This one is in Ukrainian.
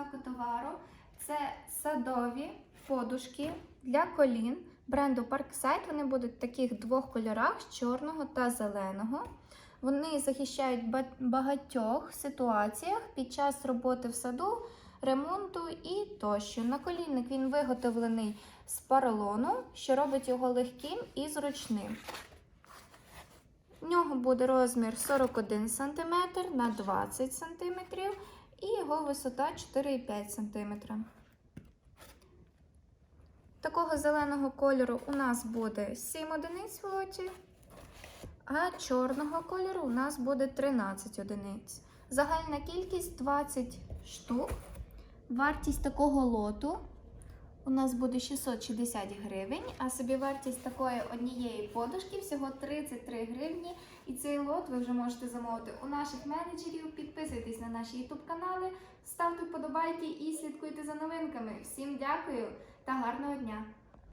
доставка товару. Це садові подушки для колін бренду Parkside. Вони будуть в таких двох кольорах чорного та зеленого. Вони захищають багатьох ситуаціях під час роботи в саду, ремонту і тощо. Наколінник він виготовлений з поролону, що робить його легким і зручним. У нього буде розмір 41 см на 20 см і його висота 4,5 см. Такого зеленого кольору у нас буде 7 одиниць в лоті, а чорного кольору у нас буде 13 одиниць. Загальна кількість 20 штук. Вартість такого лоту у нас буде 660 гривень, а собівартість такої однієї подушки всього 33 гривні. І цей лот ви вже можете замовити у наших менеджерів. Підписуйтесь на наші YouTube канали, ставте вподобайки і слідкуйте за новинками. Всім дякую та гарного дня!